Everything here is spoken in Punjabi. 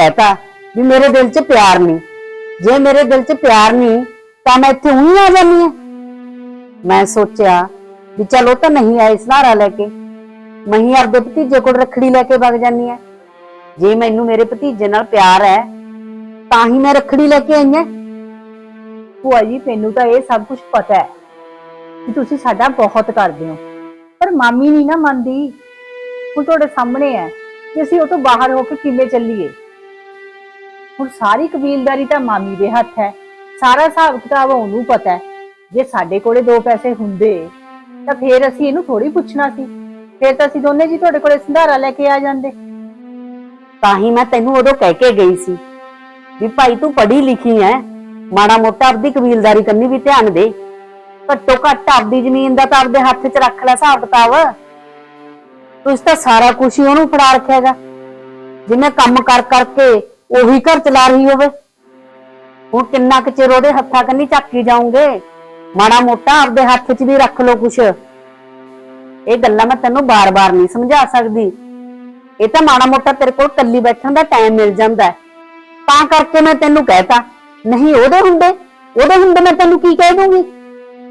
ਕਹਤਾ ਵੀ ਮੇਰੇ ਦਿਲ 'ਚ ਪਿਆਰ ਨਹੀਂ। ਜੇ ਮੇਰੇ ਦਿਲ 'ਚ ਪਿਆਰ ਨਹੀਂ, ਤਾਂ ਮੈਂ ਇੱਥੇ ਉਹੀ ਆ ਜਾਨੀ ਆ ਮੈਂ ਸੋਚਿਆ ਵੀ ਚਲ ਤਾਂ ਨਹੀਂ ਆਏ ਸਹਾਰਾ ਲੈ ਕੇ। ਮੈਂ ਆਪਦੇ ਭਤੀਜੇ ਕੋਲ ਰੱਖੜੀ ਲੈ ਕੇ ਵਗ ਜਾਨੀ ਆ ਜੇ ਮੈਨੂੰ ਮੇਰੇ ਭਤੀਜੇ ਨਾਲ ਪਿਆਰ ਹੈ, ਤਾਂ ਹੀ ਮੈਂ ਰੱਖੜੀ ਲੈ ਕੇ ਆਈ ਹਾਂ। ਭੂਆ ਜੀ ਮੈਨੂੰ ਤਾਂ ਇਹ ਸਭ ਕੁਝ ਪਤਾ ਹੈ ਕਿ ਤੁਸੀਂ ਸਾਡਾ ਬਹੁਤ ਕਰਦੇ ਹੋ। ਪਰ ਮਾਮੀ ਨਹੀਂ ਨਾ ਮੰਨਦੀ। ਹੁਣ ਤੁਹਾਡੇ ਸਾਹਮਣੇ ਹੈ ਕਿ ਅਸੀਂ ਉਹ ਤੋਂ ਬਾਹਰ ਹੋ ਕੇ ਕਿਵੇਂ ਚੱਲੀਏ? ਹੁਣ ਸਾਰੀ ਕਬੀਲਦਾਰੀ ਤਾਂ ਮਾਮੀ ਦੇ ਹੱਥ ਹੈ। ਸਾਰਾ ਹਿਸਾਬ ਕਿਤਾਬ ਉਹਨੂੰ ਪਤਾ ਹੈ। ਜੇ ਸਾਡੇ ਕੋਲੇ ਦੋ ਪੈਸੇ ਹੁੰਦੇ, ਤਾਂ ਫੇਰ ਅਸੀਂ ਇਹਨੂੰ ਥੋੜੀ ਪੁੱਛਣਾ ਸੀ। ਫੇਰ ਤਾਂ ਅਸੀਂ ਦੋਨੇ ਜੀ ਤੁਹਾਡੇ ਕੋਲੇ ਸੰਧਾਰਾ ਲੈ ਕੇ ਆ ਜਾਂਦੇ। ਤਾਂ ਹੀ ਮੈਂ ਤੈਨੂੰ ਉਦੋਂ ਕਹਿ ਕੇ ਗਈ ਸੀ ਵੀ ਭਾਈ ਤੂੰ ਪੜ੍ਹੀ ਲਿਖੀ ਐ। ਮਾੜਾ ਮੋਟਾ ਆਪਦੀ ਕਬੀਲਦਾਰੀ ਕਰਨੀ ਵੀ ਧਿਆਨ ਦੇ। ਘੱਟੋ ਘੱਟ ਆਪਦੀ ਜ਼ਮੀਨ ਦਾ ਤਾਂ ਆਪਦੇ ਹੱਥ 'ਚ ਰੱਖ ਲੈ ਹਿਸਾਬ ਕਿਤਾਬ। ਤੁਸੀਂ ਤਾਂ ਸਾਰਾ ਕੁਝ ਹੀ ਉਹਨੂੰ ਫੜਾ ਰੱਖਿਆਗਾ ਜਿਵੇਂ ਕੰਮ ਕਰ ਕਰਕੇ ਉਹੀ ਘਰ ਚਲਾ ਰਹੀ ਹੋਵੇ। ਹੁਣ ਕਿੰਨਾ ਕੁ ਚਿਰ ਉਹਦੇ ਹੱਥਾਂ ਕੰਨੀ ਚੱਕੀ ਜਾਉਂਗੇ ਮਾੜਾ ਮੋਟਾ ਆਪਦੇ ਹੱਥ 'ਚ ਵੀ ਰੱਖ ਲਓ ਕੁਛ। ਇਹ ਗੱਲਾਂ ਮੈਂ ਤੈਨੂੰ ਬਾਰ-ਬਾਰ ਨਹੀਂ ਸਮਝਾ ਸਕਦੀ। ਇਹ ਤਾਂ ਮਾੜਾ ਮੋਟਾ ਤੇਰੇ ਕੋਲ ਕੱਲੀ ਬੈਠਣ ਦਾ ਟਾਈਮ ਮਿਲ ਜਾਂਦਾ ਹੈ। ਤਾਂ ਕਰਕੇ ਮੈਂ ਤੈਨੂੰ ਕਹਿਤਾ, ਨਹੀਂ ਉਹਦੇ ਹੁੰਦੇ ਉਹਦੇ ਹੁੰਦੇ ਮੈਂ ਤੈਨੂੰ ਕੀ ਕਹਿ ਦੂੰਗੀ?